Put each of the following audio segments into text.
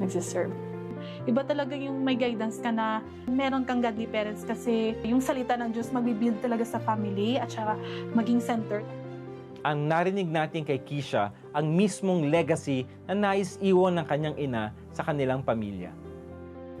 nagsiserve. Iba talaga yung may guidance ka na meron kang godly parents kasi yung salita ng Diyos magbibuild talaga sa family at saka maging center. Ang narinig natin kay Kisha ang mismong legacy na nais iwan ng kanyang ina sa kanilang pamilya.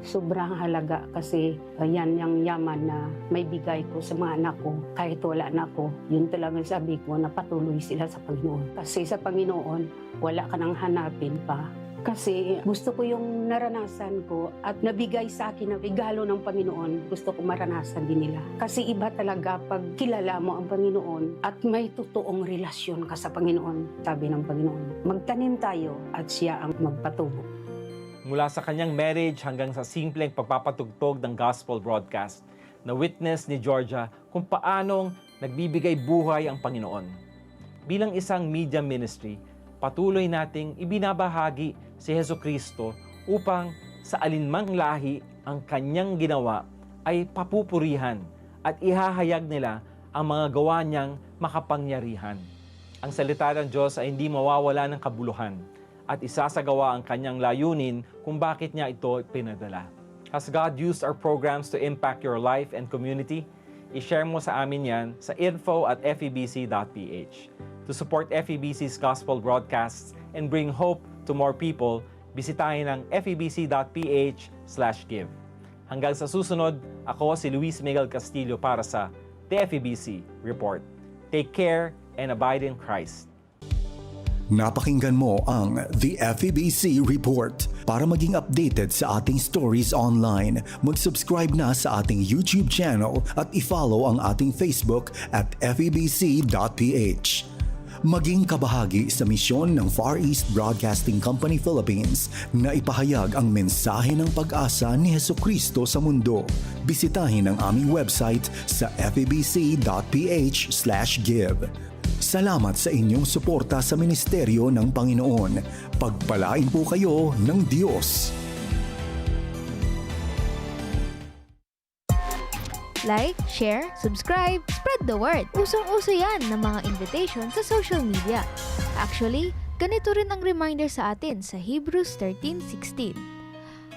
Sobrang halaga kasi yan yung yaman na may bigay ko sa mga anak ko. Kahit wala na ako, yun talaga sabi ko na patuloy sila sa Panginoon. Kasi sa Panginoon, wala ka nang hanapin pa. Kasi gusto ko yung naranasan ko at nabigay sa akin na regalo ng Panginoon, gusto ko maranasan din nila. Kasi iba talaga pag kilala mo ang Panginoon at may totoong relasyon ka sa Panginoon, sabi ng Panginoon. Magtanim tayo at siya ang magpatubo. Mula sa kanyang marriage hanggang sa simpleng pagpapatugtog ng gospel broadcast, na witness ni Georgia kung paanong nagbibigay buhay ang Panginoon. Bilang isang media ministry, patuloy nating ibinabahagi si Heso Kristo upang sa alinmang lahi ang kanyang ginawa ay papupurihan at ihahayag nila ang mga gawa niyang makapangyarihan. Ang salita ng Diyos ay hindi mawawala ng kabuluhan at isasagawa ang kanyang layunin kung bakit niya ito pinadala. Has God used our programs to impact your life and community? I-share mo sa amin yan sa info at febc.ph. To support FEBC's gospel broadcasts and bring hope to more people, bisitahin ang febc.ph slash give. Hanggang sa susunod, ako si Luis Miguel Castillo para sa The FEBC Report. Take care and abide in Christ. Napakinggan mo ang The FEBC Report. Para maging updated sa ating stories online, mag-subscribe na sa ating YouTube channel at i-follow ang ating Facebook at febc.ph. Maging kabahagi sa misyon ng Far East Broadcasting Company Philippines na ipahayag ang mensahe ng pag-asa ni Heso Kristo sa mundo. Bisitahin ang aming website sa E febc.ph/give. Salamat sa inyong suporta sa ministeryo ng Panginoon. Pagpalain po kayo ng Diyos. Like, share, subscribe, spread the word. Usong-uso yan ng mga invitation sa social media. Actually, ganito rin ang reminder sa atin sa Hebrews 13.16.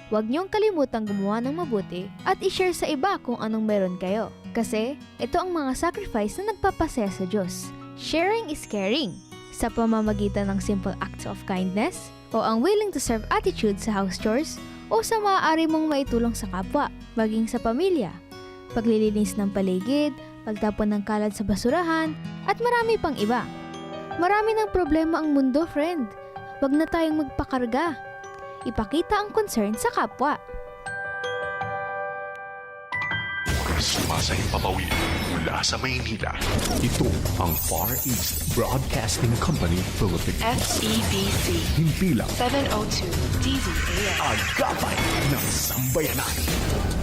Huwag niyong kalimutang gumawa ng mabuti at i-share sa iba kung anong meron kayo. Kasi ito ang mga sacrifice na nagpapasaya sa Diyos. Sharing is caring. Sa pamamagitan ng simple acts of kindness, o ang willing to serve attitude sa house chores, o sa maaari mong maitulong sa kapwa, maging sa pamilya, paglilinis ng paligid, pagtapon ng kalat sa basurahan, at marami pang iba. Marami ng problema ang mundo, friend. Huwag na tayong magpakarga. Ipakita ang concern sa kapwa. Sumasahing papawid mula sa Maynila. Ito ang Far East Broadcasting Company Philippines. FEBC Himpilang 702 DZAM. agapay ng sambayanan.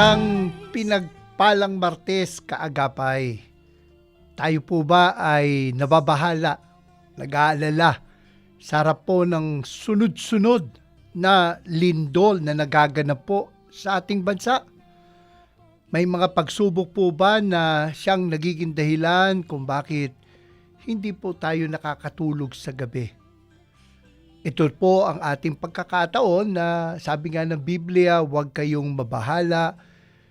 Isang pinagpalang Martes kaagapay. Tayo po ba ay nababahala, nag-aalala sa harap po ng sunod-sunod na lindol na nagaganap po sa ating bansa? May mga pagsubok po ba na siyang nagiging dahilan kung bakit hindi po tayo nakakatulog sa gabi? Ito po ang ating pagkakataon na sabi nga ng Biblia, huwag kayong mabahala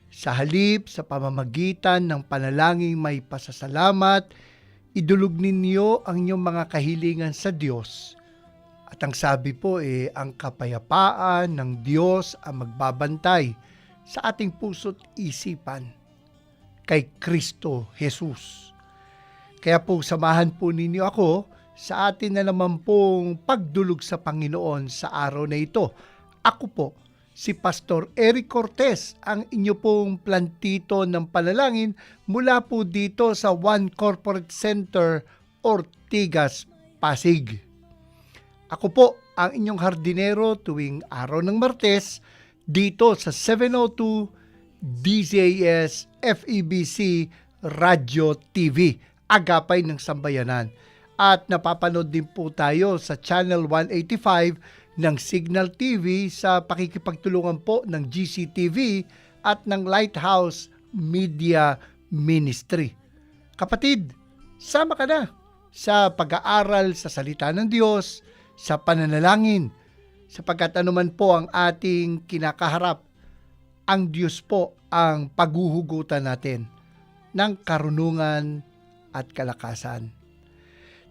sa halip sa pamamagitan ng panalangin may pasasalamat, idulog ninyo ang inyong mga kahilingan sa Diyos. At ang sabi po eh, ang kapayapaan ng Diyos ang magbabantay sa ating puso't isipan. kay Kristo Jesus. Kaya po samahan po ninyo ako sa atin na naman pong pagdulog sa Panginoon sa araw na ito. Ako po, si Pastor Eric Cortez, ang inyo pong plantito ng panalangin mula po dito sa One Corporate Center, Ortigas, Pasig. Ako po ang inyong hardinero tuwing araw ng Martes dito sa 702 DZAS FEBC Radio TV, Agapay ng Sambayanan. At napapanood din po tayo sa Channel 185 ng Signal TV sa pakikipagtulungan po ng GCTV at ng Lighthouse Media Ministry. Kapatid, sama ka na sa pag-aaral sa salita ng Diyos, sa pananalangin, sapagkat anuman po ang ating kinakaharap, ang Diyos po ang paghuhugutan natin ng karunungan at kalakasan.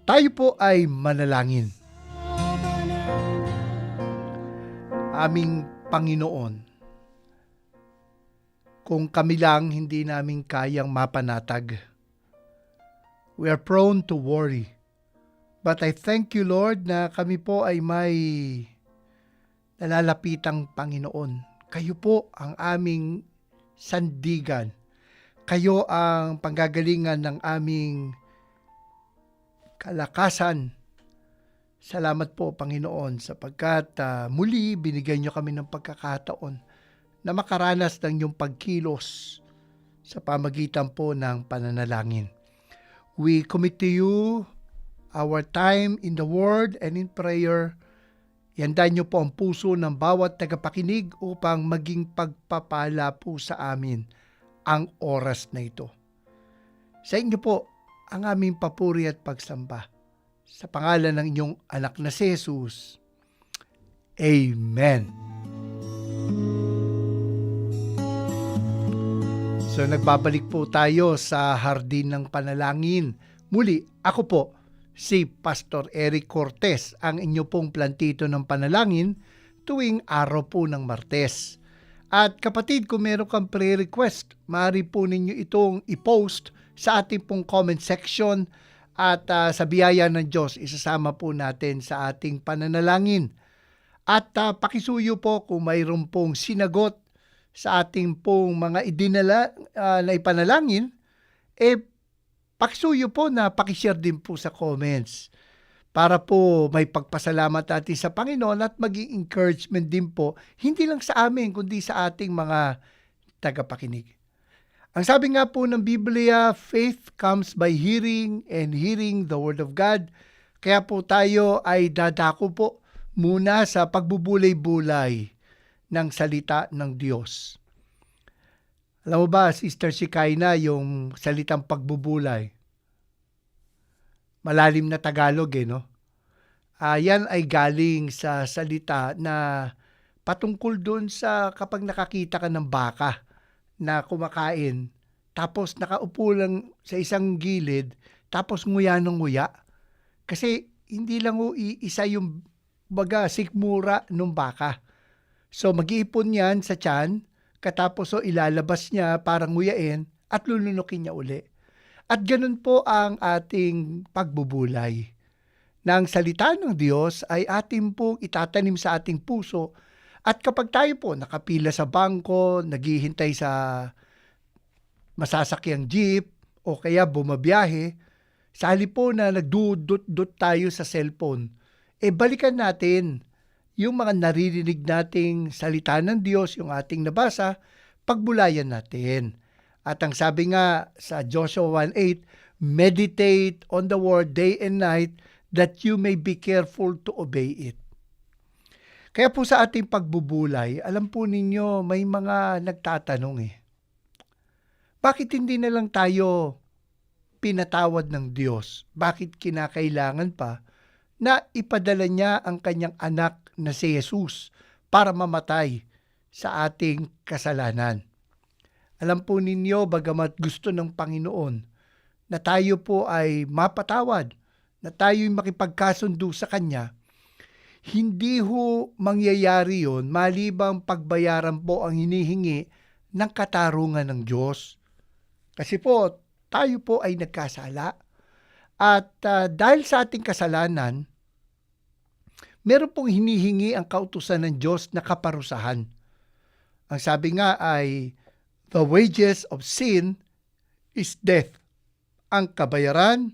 Tayo po ay manalangin. Aming Panginoon, kung kami lang hindi namin kayang mapanatag, we are prone to worry. But I thank you, Lord, na kami po ay may nalalapitang Panginoon. Kayo po ang aming sandigan. Kayo ang panggagalingan ng aming kalakasan. Salamat po, Panginoon, sapagkat ah, muli binigyan niyo kami ng pagkakataon na makaranas ng iyong pagkilos sa pamagitan po ng pananalangin. We commit to you our time in the Word and in prayer. Ihanda niyo po ang puso ng bawat tagapakinig upang maging pagpapala po sa amin ang oras na ito. Sa inyo po ang aming papuri at pagsamba. Sa pangalan ng inyong anak na si Jesus. Amen. So nagbabalik po tayo sa Hardin ng Panalangin. Muli, ako po, si Pastor Eric Cortez, ang inyo pong plantito ng panalangin tuwing araw po ng Martes. At kapatid, kung meron kang prayer request, maaari po ninyo itong i-post sa ating pong comment section at ah, sa biyaya ng Diyos, isasama po natin sa ating pananalangin. At ah, pakisuyo po kung mayroon pong sinagot sa ating pong mga idinala ah, na ipanalangin, eh pakisuyo po na pakishare din po sa comments para po may pagpasalamat natin sa Panginoon at maging encouragement din po, hindi lang sa amin, kundi sa ating mga tagapakinig. Ang sabi nga po ng Biblia, faith comes by hearing and hearing the Word of God. Kaya po tayo ay dadako po muna sa pagbubulay-bulay ng salita ng Diyos. Alam mo ba, Sister Shikaina, yung salitang pagbubulay, malalim na Tagalog eh, no? Ah, yan ay galing sa salita na patungkol doon sa kapag nakakita ka ng baka na kumakain, tapos nakaupo lang sa isang gilid, tapos nguya ng nguya. Kasi hindi lang isa yung baga sikmura ng baka. So mag-iipon yan sa tiyan, katapos o ilalabas niya para nguyain at lulunukin niya uli. At ganun po ang ating pagbubulay. Na ang salita ng Diyos ay ating pong itatanim sa ating puso at kapag tayo po nakapila sa bangko, naghihintay sa masasakyang jeep o kaya bumabiyahe, sa halip po na nagdudot-dot tayo sa cellphone, eh balikan natin yung mga naririnig nating salita ng Diyos, yung ating nabasa, pagbulayan natin. At ang sabi nga sa Joshua 1.8, meditate on the word day and night that you may be careful to obey it. Kaya po sa ating pagbubulay, alam po ninyo may mga nagtatanong eh. Bakit hindi na lang tayo pinatawad ng Diyos? Bakit kinakailangan pa na ipadala niya ang kanyang anak na si Jesus para mamatay sa ating kasalanan? Alam po ninyo, bagamat gusto ng Panginoon na tayo po ay mapatawad, na tayo'y makipagkasundo sa Kanya, hindi ho mangyayari yon malibang pagbayaran po ang hinihingi ng katarungan ng Diyos. Kasi po, tayo po ay nagkasala. At ah, dahil sa ating kasalanan, meron pong hinihingi ang kautusan ng Diyos na kaparusahan. Ang sabi nga ay, the wages of sin is death. Ang kabayaran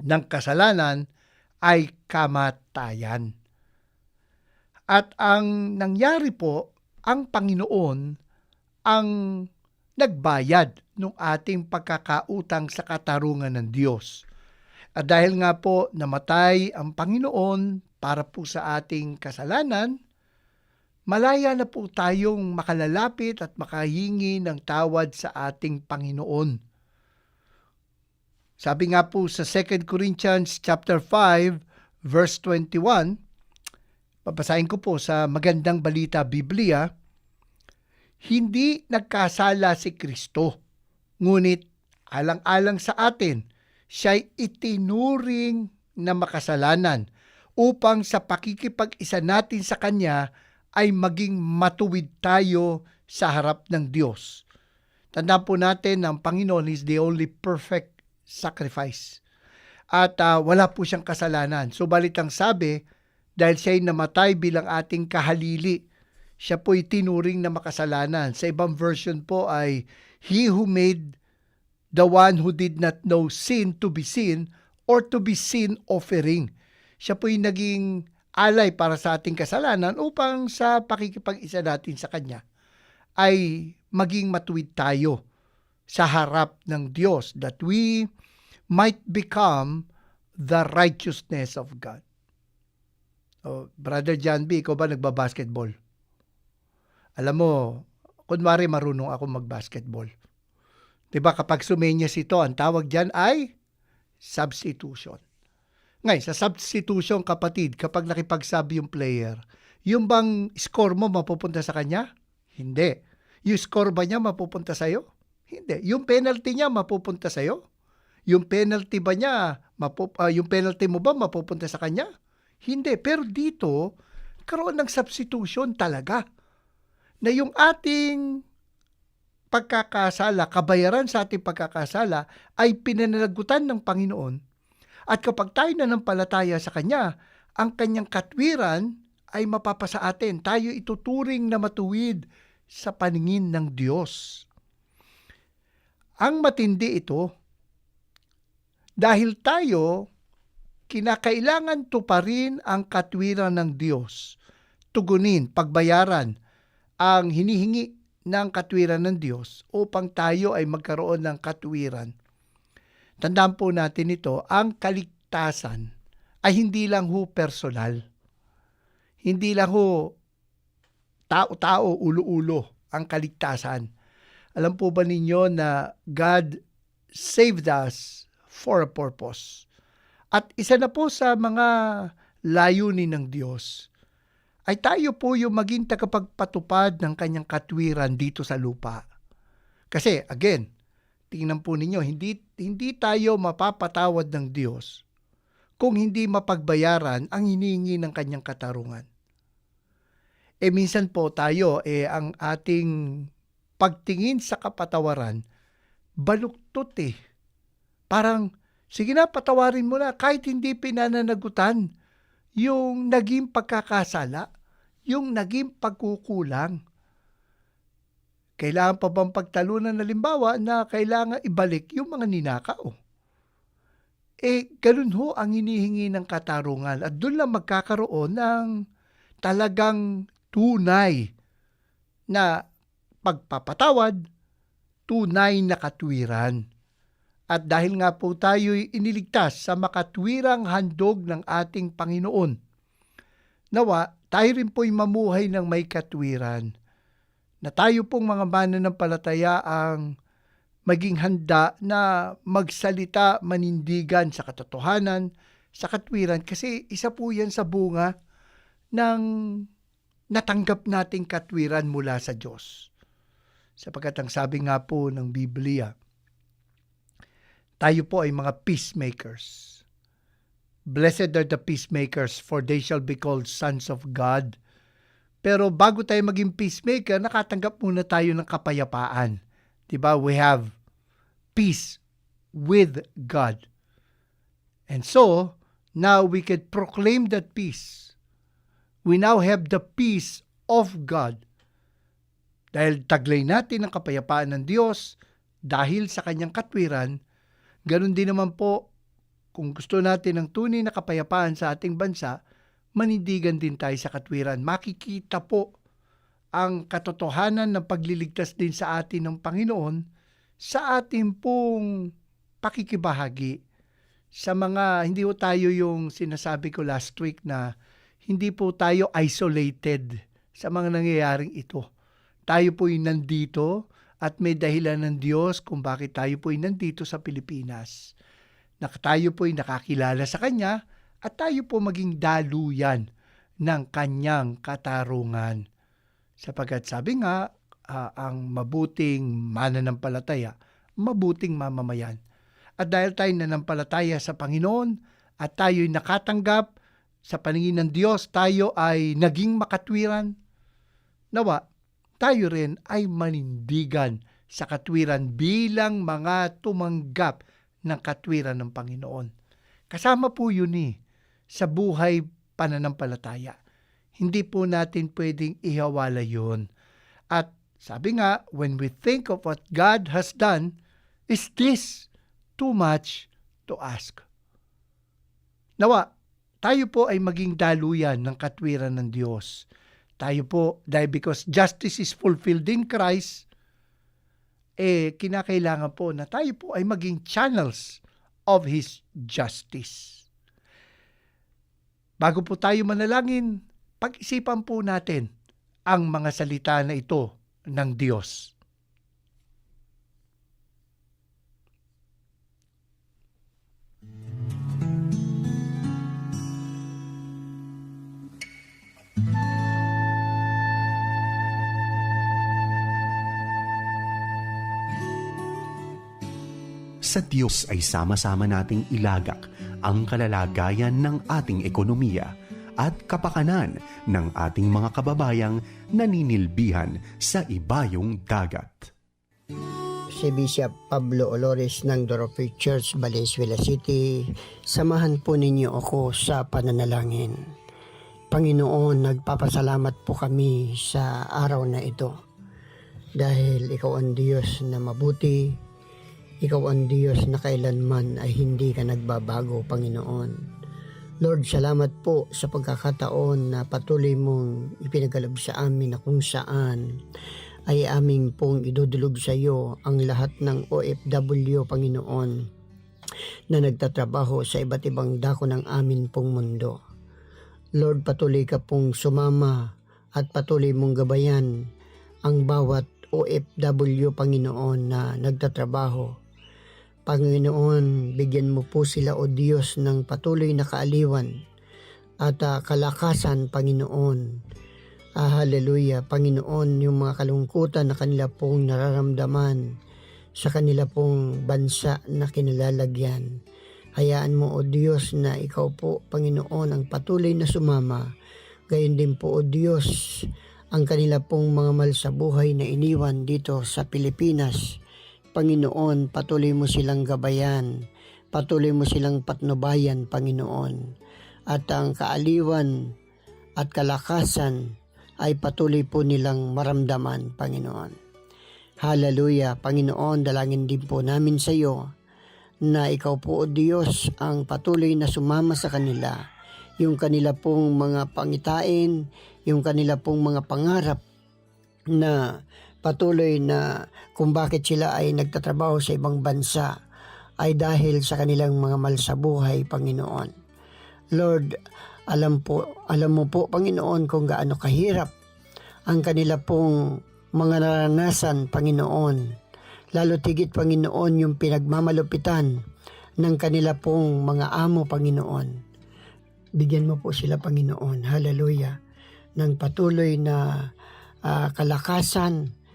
ng kasalanan ay kamatayan. At ang nangyari po, ang Panginoon ang nagbayad ng ating pagkakautang sa katarungan ng Diyos. At dahil nga po namatay ang Panginoon para po sa ating kasalanan, malaya na po tayong makalalapit at makahingi ng tawad sa ating Panginoon. Sabi nga po sa 2 Corinthians chapter 5 verse 21, babasahin ko po sa Magandang Balita Biblia, hindi nagkasala si Kristo, ngunit alang-alang sa atin, siya'y itinuring na makasalanan upang sa pakikipag-isa natin sa Kanya ay maging matuwid tayo sa harap ng Diyos. Tandaan po natin na ang Panginoon is the only perfect sacrifice. At ah, wala po siyang kasalanan. Subalit ang sabi, dahil siya'y namatay bilang ating kahalili, siya po'y tinuring na makasalanan. Sa ibang version po ay, He who made the one who did not know sin to be sin or to be sin offering. Siya po'y naging alay para sa ating kasalanan upang sa pakikipag-isa natin sa Kanya ay maging matuwid tayo sa harap ng Diyos that we might become the righteousness of God. Oh, Brother John B., ikaw ba nagbabasketball? Alam mo, kunwari marunong ako magbasketball. 'Di ba kapag sumenyas ito, ang tawag diyan ay substitution. Ngayon, sa substitution kapatid, kapag nakipagsabi yung player, yung bang score mo mapupunta sa kanya? Hindi. Yung score ba niya mapupunta sa iyo? Hindi. Yung penalty niya mapupunta sa iyo? Yung penalty ba niya, mapup- ah, yung penalty mo ba mapupunta sa kanya? Hindi. Pero dito, karoon ng substitution talaga. Na yung ating pagkakasala, kabayaran sa ating pagkakasala ay pinananagutan ng Panginoon. At kapag tayo nanampalataya sa Kanya, ang Kanyang katwiran ay mapapasa atin. Tayo ituturing na matuwid sa paningin ng Diyos. Ang matindi ito, dahil tayo, kinakailangan tuparin ang katwiran ng Diyos, tugunin, pagbayaran ang hinihingi ng katwiran ng Diyos upang tayo ay magkaroon ng katwiran. Tandaan po natin ito, ang kaligtasan ay hindi lang ho personal. Hindi lang ho tao-tao, ulo-ulo ang kaligtasan. Alam po ba ninyo na God saved us for a purpose? At isa na po sa mga layunin ng Diyos ay tayo po yung maging tagapagpatupad ng kanyang katwiran dito sa lupa. Kasi again, tingnan po ninyo, hindi, hindi tayo mapapatawad ng Diyos kung hindi mapagbayaran ang hinihingi ng kanyang katarungan. E minsan po tayo, eh, ang ating pagtingin sa kapatawaran, baluktot eh. Parang, sige na, patawarin mo na, kahit hindi pinananagutan yung naging pagkakasala, yung naging pagkukulang. Kailangan pa bang pagtalunan halimbawa na kailangan ibalik yung mga ninakaw? Eh, ganun ho ang hinihingi ng katarungan at doon lang magkakaroon ng talagang tunay na pagpapatawad, tunay na katwiran. At dahil nga po tayo'y iniligtas sa makatwirang handog ng ating Panginoon, nawa tayo rin po'y mamuhay ng may katwiran. Na tayo pong mga mananampalataya ang maging handa na magsalita manindigan sa katotohanan, sa katwiran. Kasi isa po yan sa bunga ng natanggap nating katwiran mula sa Diyos. Sapagkat ang sabi nga po ng Biblia, tayo po ay mga peacemakers. Blessed are the peacemakers, for they shall be called sons of God. Pero bago tayo maging peacemaker, nakatanggap muna tayo ng kapayapaan. 'Di ba? We have peace with God. And so, now we can proclaim that peace. We now have the peace of God. Dahil taglay natin ang kapayapaan ng Diyos dahil sa kanyang katwiran, ganun din naman po kung gusto natin ng tunay na kapayapaan sa ating bansa, manindigan din tayo sa katwiran. Makikita po ang katotohanan ng pagliligtas din sa atin ng Panginoon sa ating pong pakikibahagi sa mga, hindi po tayo yung sinasabi ko last week na hindi po tayo isolated sa mga nangyayaring ito. Tayo po ay nandito at may dahilan ng Diyos kung bakit tayo po ay nandito sa Pilipinas. Na tayo po ay nakakilala sa Kanya at tayo po maging daluyan ng Kanyang katarungan. Sapagkat sabi nga, ah, ang mabuting mananampalataya, mabuting mamamayan. At dahil tayo nanampalataya sa Panginoon at tayo'y nakatanggap sa paningin ng Diyos, tayo ay naging makatwiran. Nawa, tayo rin ay manindigan sa katwiran bilang mga tumanggap ng katwiran ng Panginoon. Kasama po yun eh, sa buhay pananampalataya. Hindi po natin pwedeng ihawala yun. At sabi nga, when we think of what God has done, is this too much to ask? Nawa, tayo po ay maging daluyan ng katwiran ng Diyos. Tayo po, dahil because justice is fulfilled in Christ, eh, kinakailangan po na tayo po ay maging channels of His justice. Bago po tayo manalangin, pag-isipan po natin ang mga salita na ito ng Diyos. Sa Diyos ay sama-sama nating ilagak ang kalalagayan ng ating ekonomiya at kapakanan ng ating mga kababayang naninilbihan sa ibayong dagat. si Bishop Pablo Olores ng Dorothy Church, Valenzuela City. Samahan po ninyo ako sa pananalangin. Panginoon, nagpapasalamat po kami sa araw na ito. Dahil ikaw ang Diyos na mabuti, ikaw ang Diyos na kailanman ay hindi ka nagbabago, Panginoon. Lord, salamat po sa pagkakataon na patuloy mong ipinagalob sa amin na kung saan ay aming pong idudulog sa iyo ang lahat ng OFW, Panginoon, na nagtatrabaho sa iba't ibang dako ng amin pong mundo. Lord, patuloy ka pong sumama at patuloy mong gabayan ang bawat OFW, Panginoon, na nagtatrabaho. Panginoon, bigyan mo po sila, O Diyos, ng patuloy na kaaliwan at ah, kalakasan, Panginoon, Ah, hallelujah. Panginoon, yung mga kalungkutan na kanila pong nararamdaman sa kanila pong bansa na kinalalagyan. Hayaan mo, O Diyos, na ikaw po, Panginoon, ang patuloy na sumama. Gayon din po, O Diyos, ang kanila pong mga mal sa buhay na iniwan dito sa Pilipinas. Panginoon, patuloy mo silang gabayan. Patuloy mo silang patnubayan, Panginoon. At ang kaaliwan at kalakasan ay patuloy po nilang maramdaman, Panginoon. Hallelujah, Panginoon, dalangin din po namin sa iyo na ikaw po, O Diyos, ang patuloy na sumama sa kanila. Yung kanila pong mga pangitain, yung kanila pong mga pangarap na patuloy na kung bakit sila ay nagtatrabaho sa ibang bansa ay dahil sa kanilang mga mal sa buhay, Panginoon. Lord, alam po, alam mo po Panginoon kung gaano kahirap ang kanila pong mga naranasan Panginoon. Lalo tigit Panginoon yung pinagmamalupitan ng kanila pong mga amo Panginoon. Bigyan mo po sila Panginoon. Hallelujah. Ng patuloy na ah, kalakasan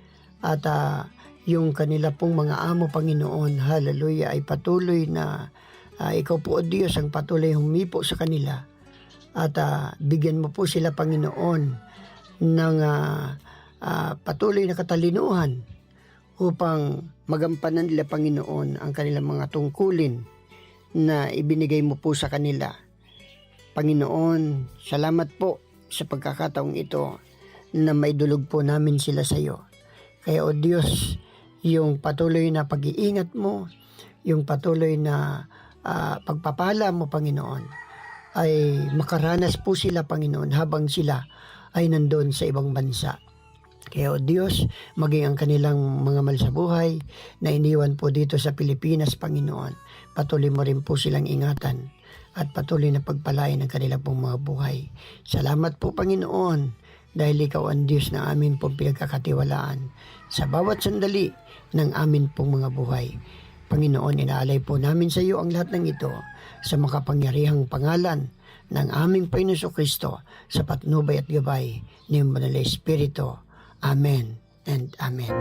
at ah, yung kanila pong mga amo Panginoon. Hallelujah. Ay patuloy na ah, ikaw po o Diyos ang patuloy humipo sa kanila at ah, bigyan mo po sila Panginoon ng ah, ah, patuloy na katalinuhan upang magampanan nila Panginoon ang kanilang mga tungkulin na ibinigay mo po sa kanila. Panginoon, salamat po sa pagkakataong ito na maidulog po namin sila sa iyo. Kaya o Diyos, yung patuloy na pag-iingat mo, yung patuloy na ah, pagpapala mo, Panginoon, ay makaranas po sila, Panginoon, habang sila ay nandun sa ibang bansa. Kaya o Diyos, maging ang kanilang mga mal sa buhay na iniwan po dito sa Pilipinas, Panginoon. Patuloy mo rin po silang ingatan at patuloy na pagpalain ang kanilang pong mga buhay. Salamat po, Panginoon, dahil ikaw ang Diyos na amin pong pinagkakatiwalaan sa bawat sandali ng amin pong mga buhay. Panginoon, inaalay po namin sa iyo ang lahat ng ito sa makapangyarihang pangalan ng aming Panginoon Kristo sa patnubay at gabay ni Banal na Espiritu. Amen and Amen.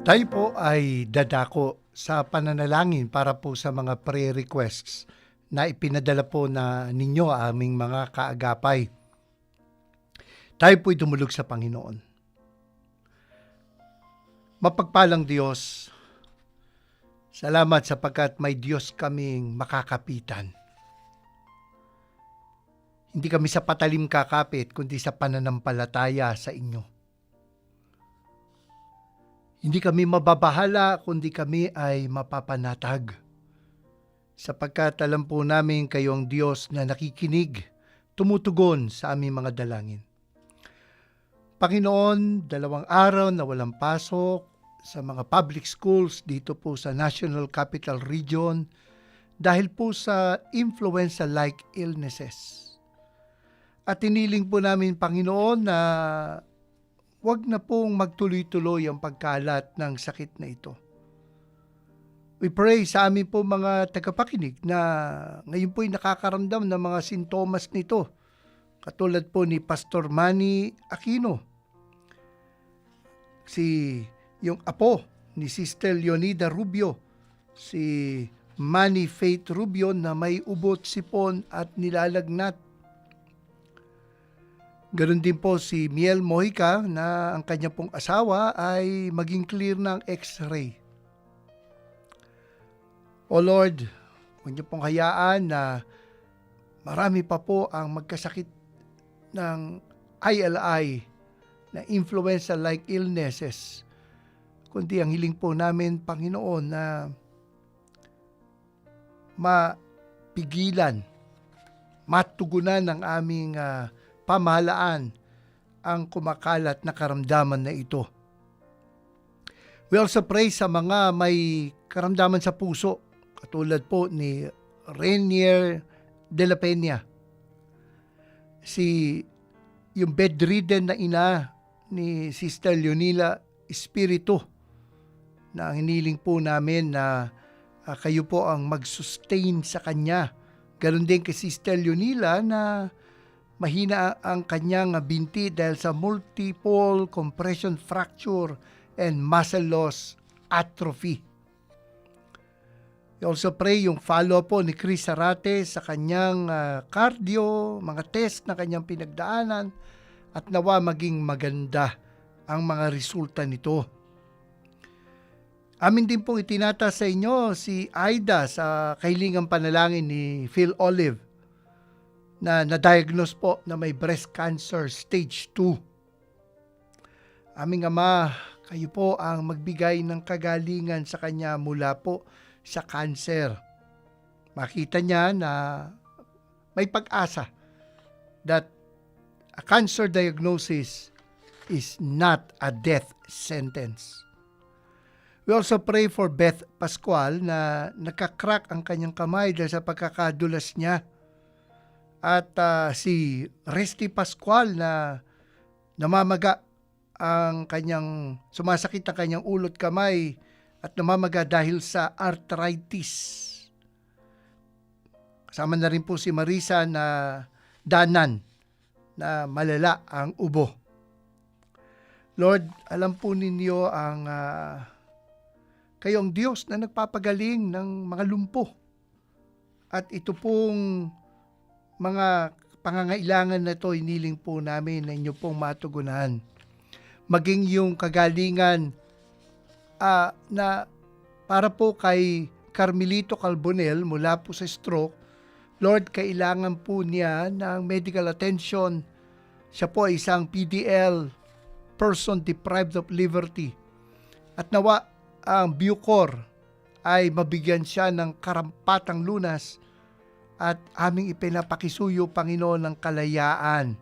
Tayo po ay dadako sa pananalangin para po sa mga prayer requests na ipinadala po na ninyo aming mga kaagapay. Tayo po'y dumulog sa Panginoon. Mapagpalang Diyos, salamat sapagkat may Diyos kaming makakapitan. Hindi kami sa patalim kakapit, kundi sa pananampalataya sa inyo. Hindi kami mababahala, kundi kami ay mapapanatag. Sapagkat alam po namin kayo ang Diyos na nakikinig, tumutugon sa aming mga dalangin. Panginoon, dalawang araw na walang pasok sa mga public schools dito po sa National Capital Region dahil po sa influenza-like illnesses. At tiniling po namin, Panginoon, na wag na pong magtuloy-tuloy ang pagkalat ng sakit na ito. We pray sa amin po mga tagapakinig na ngayon po'y nakakaramdam ng mga sintomas nito. Katulad po ni Pastor Manny Aquino. Si yung apo ni Sister Leonida Rubio. Si Manny Faith Rubio na may ubot sipon at nilalagnat. Ganon din po si Miel Mojica na ang kanya pong asawa ay maging clear ng x-ray. O Lord, huwag niyo pong hayaan na marami pa po ang magkasakit ng ILI na influenza-like illnesses. Kundi ang hiling po namin, Panginoon, na mapigilan, matugunan ng aming ah, pamahalaan ang kumakalat na karamdaman na ito. We also pray sa mga may karamdaman sa puso, katulad po ni Rainier de la Peña. Si yung bedridden na ina ni Sister Leonila Espiritu na ang hiniling po namin na ah, kayo po ang mag-sustain sa kanya. Ganon din kay Sister Leonila na mahina ang kanyang binti dahil sa multiple compression fracture and muscle loss atrophy. We also pray yung follow po ni Chris Sarate sa kanyang ah, cardio, mga test na kanyang pinagdaanan at nawa maging maganda ang mga resulta nito. Amin din pong itinata sa inyo si Aida sa kailingang panalangin ni Phil Olive na na-diagnose po na may breast cancer stage 2. Aming Ama, kayo po ang magbigay ng kagalingan sa kanya mula po sa cancer. Makita niya na may pag-asa that a cancer diagnosis is not a death sentence. We also pray for Beth Pascual na nakakrak ang kanyang kamay dahil sa pagkakadulas niya at ah, si Resty Pascual na namamaga ang kanyang sumasakit ang kanyang ulot kamay at namamaga dahil sa arthritis. Kasama na rin po si Marisa na danan na malala ang ubo. Lord, alam po ninyo ang ah, kayo ang Diyos na nagpapagaling ng mga lumpo. At ito pong mga pangangailangan na ito, iniling po namin na inyo pong matugunan. maging yung kagalingan ah, na para po kay Carmelito Calbonel mula po sa stroke, Lord, kailangan po niya ng medical attention. Siya po ay isang PDL, person deprived of liberty. At nawa ang Bucor ay mabigyan siya ng karampatang lunas at aming ipinapakisuyo, Panginoon, ng kalayaan.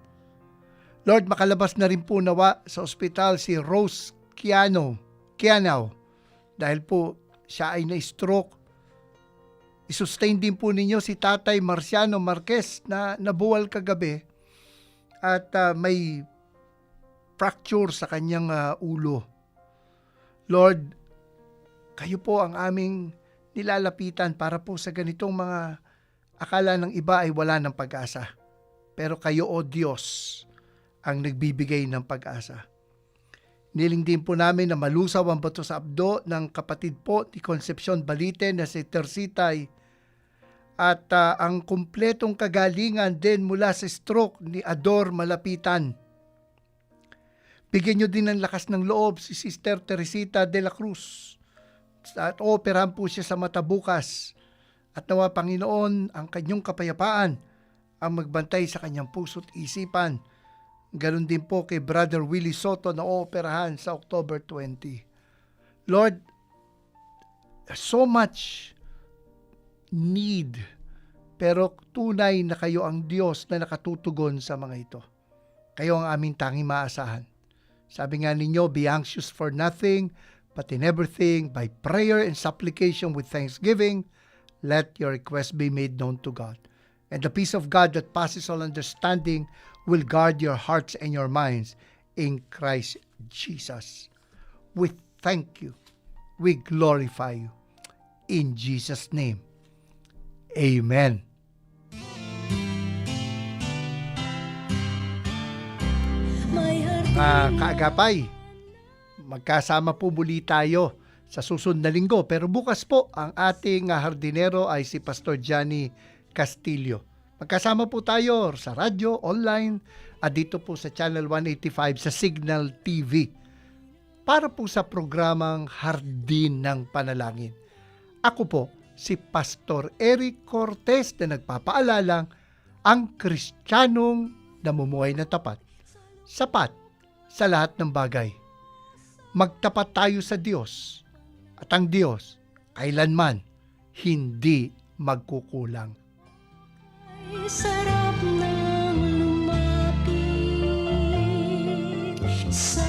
Lord, makalabas na rin po nawa sa ospital si Rose Kiano, Kianaw dahil po siya ay na-stroke. I-sustain din po ninyo si Tatay Marciano Marquez na nabuwal kagabi at ah, may fracture sa kanyang ah, ulo. Lord, kayo po ang aming nilalapitan para po sa ganitong mga akala ng iba ay wala ng pag-asa. Pero kayo, O Diyos, ang nagbibigay ng pag-asa. Niling din po namin na malusaw ang bato sa abdo ng kapatid po ni Concepcion Balite na si Tersitay at ah, ang kumpletong kagalingan din mula sa stroke ni Ador Malapitan. Bigyan nyo din ng lakas ng loob si Sister Teresita de la Cruz at operahan po siya sa mata bukas at nawa Panginoon ang kanyang kapayapaan ang magbantay sa kanyang puso't isipan. Ganon din po kay Brother Willie Soto na ooperahan sa October 20. Lord, so much need pero tunay na kayo ang Diyos na nakatutugon sa mga ito. Kayo ang aming tanging maasahan. Sabi nga ninyo, be anxious for nothing, but in everything, by prayer and supplication with thanksgiving, let your request be made known to God. And the peace of God that passes all understanding will guard your hearts and your minds in Christ Jesus. We thank you. We glorify you. In Jesus' name. Amen. Mga kaagapay, magkasama po muli tayo sa susunod na linggo. Pero bukas po, ang ating ah, hardinero ay si Pastor Johnny Castillo. Magkasama po tayo sa radyo, online, at dito po sa Channel 185 sa Signal TV para po sa programang Hardin ng Panalangin. Ako po, si Pastor Eric Cortez na nagpapaalalang ang Kristiyanong namumuhay na tapat. Sapat sa lahat ng bagay. Magtapat tayo sa Diyos at ang Diyos kailanman hindi magkukulang. Sarap ng lumapit sa